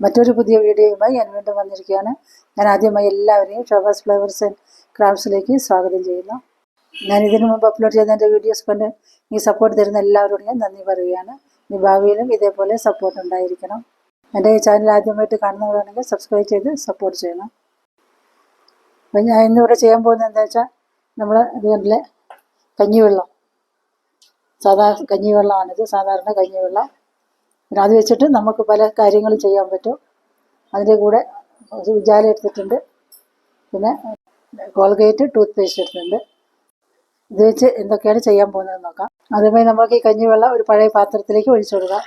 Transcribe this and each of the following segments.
മറ്റൊരു പുതിയ വീഡിയോയുമായി ഞാൻ വീണ്ടും വന്നിരിക്കുകയാണ്. ഞാൻ ആദ്യമായി എല്ലാവരെയും ഷോബാസ് ഫ്ലവേഴ്സ് ആൻഡ് ക്രാഫ്റ്റ്സിലേക്ക് സ്വാഗതം ചെയ്യുന്നു. ഞാൻ ഇതിനു മുമ്പ് അപ്ലോഡ് ചെയ്ത എന്റെ വീഡിയോസ് കണ്ട് ഈ സപ്പോർട്ട് തരുന്ന എല്ലാവരോടും ഞാൻ നന്ദി പറയുകയാണ്. ഇനി ഭാവിയിലും ഇതേപോലെ സപ്പോർട്ട് ഉണ്ടായിരിക്കണം. എന്റെ ഈ ചാനൽ ആദ്യമായിട്ട് കാണുന്നവരാണെങ്കിൽ സബ്സ്ക്രൈബ് ചെയ്ത് സപ്പോർട്ട് ചെയ്യണം. അപ്പം ഞാൻ ഇന്നിവിടെ ചെയ്യാൻ പോകുന്നത് എന്താ വെച്ചാൽ നമ്മൾ ഇതുപോലെ കഞ്ഞിവെള്ളം. സാധാ കഞ്ഞിവെള്ളമാണിത്. സാധാരണ കഞ്ഞിവെള്ളം. അത് വെച്ചിട്ട് നമുക്ക് പല കാര്യങ്ങളും ചെയ്യാൻ പറ്റും. അതിന്റെ കൂടെ ഉജാല എടുത്തിട്ടുണ്ട്. പിന്നെ കോൾഗേറ്റ് ടൂത്ത് പേസ്റ്റ് എടുത്തിട്ടുണ്ട്. ഇത് വെച്ച് എന്തൊക്കെയാണ് ചെയ്യാൻ പോകുന്നത് നോക്കാം. അതുമായി നമുക്ക് ഈ കഞ്ഞിവെള്ളം ഒരു പഴയ പാത്രത്തിലേക്ക് ഒഴിച്ചു കൊടുക്കാം.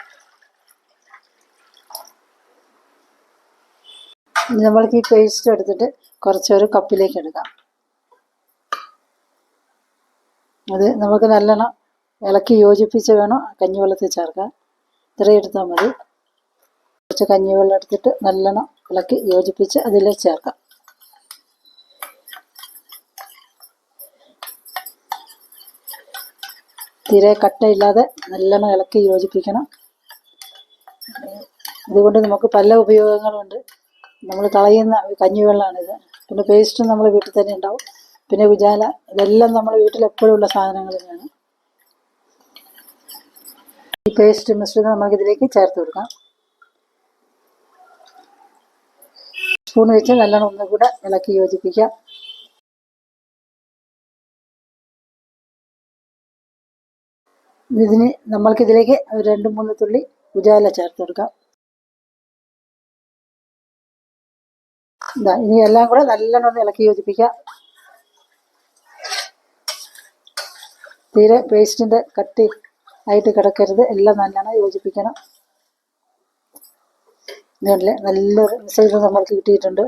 നമ്മൾക്ക് ഈ പേസ്റ്റ് എടുത്തിട്ട് കുറച്ചൊരു കപ്പിലേക്ക് എടുക്കാം. അത് നമുക്ക് നല്ലോണം ഇളക്കി യോജിപ്പിച്ച് വേണം കഞ്ഞിവെള്ളത്തിൽ ചേർക്കാൻ. ഇത്രയും എടുത്താൽ മതി. കുറച്ച് കഞ്ഞിവെള്ളം എടുത്തിട്ട് നല്ലോണം ഇളക്കി യോജിപ്പിച്ച് അതിൽ ചേർക്കാം. തീരെ കട്ടയില്ലാതെ നല്ലോണം ഇളക്കി യോജിപ്പിക്കണം. ഇതുകൊണ്ട് നമുക്ക് പല ഉപയോഗങ്ങളുണ്ട്. നമ്മൾ കളയുന്ന കഞ്ഞിവെള്ളമാണിത് പിന്നെ പേസ്റ്റും നമ്മൾ വീട്ടിൽ തന്നെ ഉണ്ടാവും. പിന്നെ ഉജാല ഇതെല്ലാം നമ്മൾ വീട്ടിൽ എപ്പോഴും ഉള്ള സാധനങ്ങൾ തന്നെയാണ്. ഈ പേസ്റ്റ് മിശ്രിതം നമുക്ക് ഇതിലേക്ക് ചേർത്ത് കൊടുക്കാം. സ്പൂൺ വെച്ച് നല്ലോണം ഒന്നും കൂടെ ഇളക്കി യോജിപ്പിക്കാം. ഇതിന് നമ്മൾക്കിതിലേക്ക് രണ്ട് മൂന്ന് തുള്ളി ഉജാല ചേർത്ത് കൊടുക്കാം. ഇതാ ഇനി എല്ലാം കൂടെ നല്ലോണം ഒന്ന് ഇളക്കി യോജിപ്പിക്കാം. തീരെ പേസ്റ്റിന്റെ കട്ടി ആയിട്ട് കിടക്കരുത്. എല്ലാം നല്ലോണം യോജിപ്പിക്കണം. ഇതല്ലേ നല്ലൊരു മിസൈൽ നമ്മൾക്ക് കിട്ടിയിട്ടുണ്ട്.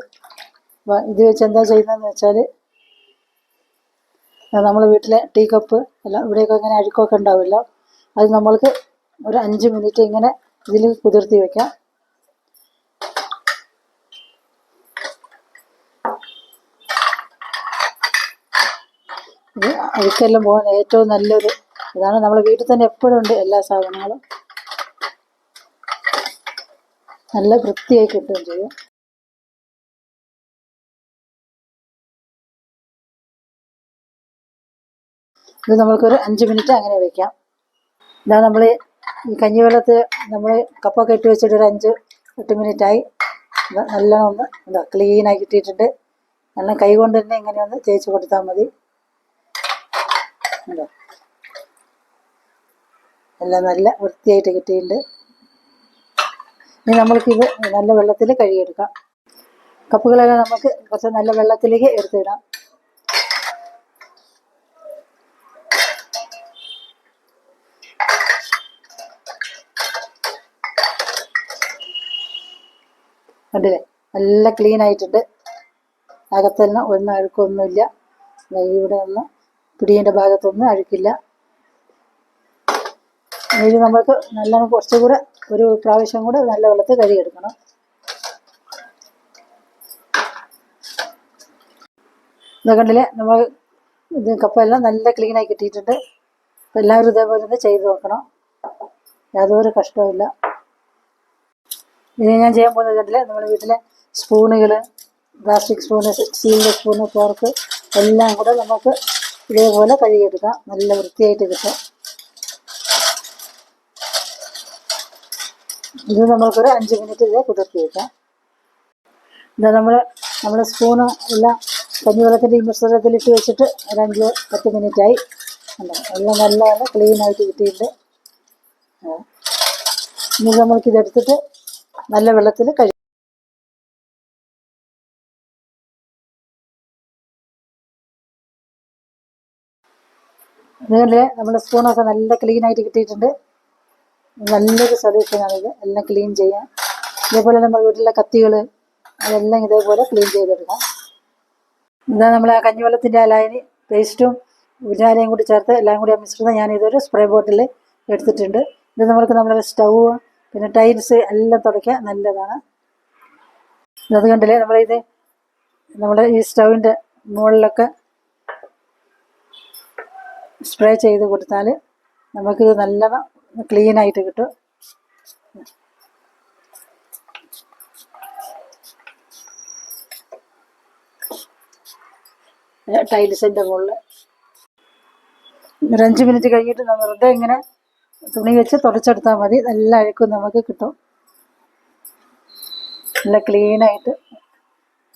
അപ്പോൾ ഇത് വെച്ച് എന്താ ചെയ്യുന്നതെന്ന് വെച്ചാൽ നമ്മൾ വീട്ടിലെ ടീ കപ്പ് അല്ല ഇവിടെയൊക്കെ ഇങ്ങനെ അഴുക്കൊക്കെ ഉണ്ടാവില്ല അത് നമ്മൾക്ക് ഒരു അഞ്ച് മിനിറ്റ് ഇങ്ങനെ ഇതിൽ കുതിർത്തി വയ്ക്കാം അഴുക്കെല്ലാം പോകാൻ ഏറ്റവും നല്ലൊരു ഇതാണ് നമ്മൾ വീട്ടിൽ തന്നെ എപ്പോഴും ഉണ്ട് എല്ലാ സാധനങ്ങളും. നല്ല വൃത്തിയായി കിട്ടുകയും ചെയ്യും. ഇത് നമ്മൾക്കൊരു അഞ്ച് മിനിറ്റ് അങ്ങനെ വെക്കാം. ഇതാ നമ്മൾ ഈ കഞ്ഞിവെള്ളത്തിൽ നമ്മൾ കപ്പൊക്കെ ഇട്ട് വെച്ചിട്ട് ഒരു അഞ്ച് എട്ട് മിനിറ്റായി. നല്ലോണം ഒന്ന് എന്താ ക്ലീനായി കിട്ടിയിട്ടുണ്ട്. നല്ല കൈ കൊണ്ട് തന്നെ ഇങ്ങനെ ഒന്ന് തേച്ച് കൊടുത്താൽ മതി. ഉണ്ടോ എല്ലാം നല്ല വൃത്തിയായിട്ട് കിട്ടിയിട്ടുണ്ട്. ഇനി നമ്മൾക്കിത് നല്ല വെള്ളത്തിൽ കഴുകിയെടുക്കാം. കപ്പുകളെല്ലാം നമുക്ക് കുറച്ച് നല്ല വെള്ളത്തിലേക്ക് എടുത്തിടാം. കണ്ടില്ലേ? നല്ല ക്ലീൻ ആയിട്ടുണ്ട്. അകത്തെല്ലാം ഒന്നും അഴുക്കൊന്നുമില്ല. ഇവിടെ ഒന്നും പിടീന്റെ ഭാഗത്തൊന്നും അഴുക്കില്ല. ഇത് നമുക്ക് നല്ലോണം കുറച്ചുകൂടെ ഒരു പ്രാവശ്യം കൂടെ നല്ല വെള്ളത്തിൽ കഴുകിയെടുക്കണം ഇത് കണ്ടില്ലേ? നമ്മൾ ഇത് കപ്പെല്ലാം നല്ല ക്ലീനായി കിട്ടിയിട്ടുണ്ട്. അപ്പം എല്ലാവരും ഇതേപോലെ ഒന്ന് ചെയ്ത് നോക്കണം. യാതൊരു കഷ്ടവുമില്ല ഇനി ഞാൻ ചെയ്യാൻ പോകുന്നത് കണ്ടില്ലേ? നമ്മുടെ വീട്ടിലെ സ്പൂണുകൾ പ്ലാസ്റ്റിക് സ്പൂണ് സ്റ്റീലിന്റെ സ്പൂണ് ഫോർക്ക് എല്ലാം കൂടെ നമുക്ക് ഇതേപോലെ കഴുകിയെടുക്കാം നല്ല വൃത്തിയായിട്ട് കിട്ടും. ഇത് നമ്മൾക്കൊരു അഞ്ച് മിനിറ്റ് ഇതേ കുതിർത്തി വെക്കാം. ഇത് നമ്മൾ നമ്മൾ സ്പൂണ് എല്ലാം കഞ്ഞിവെള്ളത്തിന്റെ ഈ മിശ്രിതത്തിലിട്ട് വെച്ചിട്ട് ഒരു അഞ്ച് പത്ത് മിനിറ്റായി. എല്ലാം നല്ല ക്ലീൻ ആയിട്ട് കിട്ടിയിട്ടുണ്ട്. ഇനി നമ്മൾക്കിതെടുത്തിട്ട് നല്ല വെള്ളത്തിൽ കഴി അതുകൊണ്ട് നമ്മുടെ സ്പൂണൊക്കെ നല്ല ക്ലീനായിട്ട് കിട്ടിയിട്ടുണ്ട്. നല്ലൊരു സൊല്യൂഷനാണിത് എല്ലാം ക്ലീൻ ചെയ്യാൻ. ഇതേപോലെ നമ്മൾ വീട്ടിലെ കത്തികൾ അതെല്ലാം ഇതേപോലെ ക്ലീൻ ചെയ്തെടുക്കാം. ഇതാ നമ്മൾ ആ കഞ്ഞിവെള്ളത്തിന്റെ ആ പേസ്റ്റും ഉജാലയും കൂടി ചേർത്ത് എല്ലാം കൂടി മിശ്രിതം ഞാൻ ഇതൊരു സ്പ്രേ ബോട്ടിൽ എടുത്തിട്ടുണ്ട്. ഇത് നമ്മൾക്ക് നമ്മുടെ സ്റ്റൗ പിന്നെ ടൈൽസ് എല്ലാം തുടയ്ക്കാൻ നല്ലതാണ്. അത് കണ്ടില്ലേ? നമ്മളിത് നമ്മുടെ ഈ സ്റ്റൗവിന്റെ മുകളിലൊക്കെ സ്പ്രേ ചെയ്ത് കൊടുത്താൽ നമുക്കിത് നല്ലവണ്ണം ക്ലീൻ ആയിട്ട് കിട്ടും. ടൈൽസിന്റെ മുകളിൽ ഒരു അഞ്ച് മിനിറ്റ് കഴിഞ്ഞിട്ട് നമ്മൾ വെറുതെ ഇങ്ങനെ തുണി വെച്ച് തുടച്ചെടുത്താൽ മതി. നല്ല അഴുക്കും നമുക്ക് കിട്ടും. നല്ല ക്ലീനായിട്ട്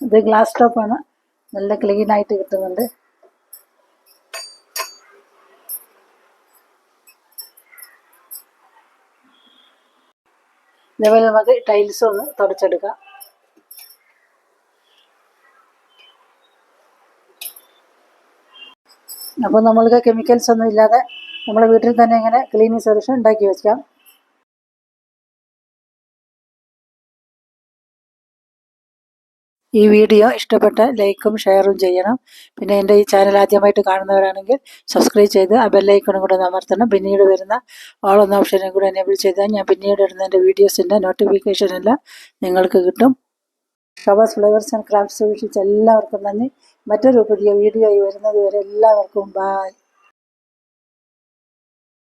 ഇത് ഗ്ലാസ് ടോപ്പാണ്. നല്ല ക്ലീനായിട്ട് കിട്ടുന്നുണ്ട്. ഇതേപോലെ നമുക്ക് ടൈൽസ് ഒന്ന് തുടച്ചെടുക്കാം. അപ്പോൾ നമ്മൾക്ക് കെമിക്കൽസ് ഒന്നും ഇല്ലാതെ നമ്മുടെ വീട്ടിൽ തന്നെ ഇങ്ങനെ ക്ലീനിങ് സൊല്യൂഷൻ ഉണ്ടാക്കി വെക്കാം. ഈ വീഡിയോ ഇഷ്ടപ്പെട്ട ലൈക്കും ഷെയറും ചെയ്യണം. പിന്നെ എന്റെ ഈ ചാനൽ ആദ്യമായിട്ട് കാണുന്നവരാണെങ്കിൽ സബ്സ്ക്രൈബ് ചെയ്ത് ആ ബെല്ലൈക്കണും കൂടെ അമർത്തണം. പിന്നീട് വരുന്ന ഓൾ എന്ന ഓപ്ഷനും കൂടെ എനേബിൾ ചെയ്താൽ ഞാൻ പിന്നീട് ഇടുന്ന എന്റെ വീഡിയോസിന്റെ നോട്ടിഫിക്കേഷൻ എല്ലാം നിങ്ങൾക്ക് കിട്ടും. കവേഴ്സ് ഫ്ലവേഴ്സ് ആൻഡ് ക്രാഫ്റ്റ്സ് വീക്ഷിച്ച് എല്ലാവർക്കും നന്ദി. മറ്റൊരു പുതിയ വീഡിയോ ആയി വരുന്നത് വരെ എല്ലാവർക്കും ബായ്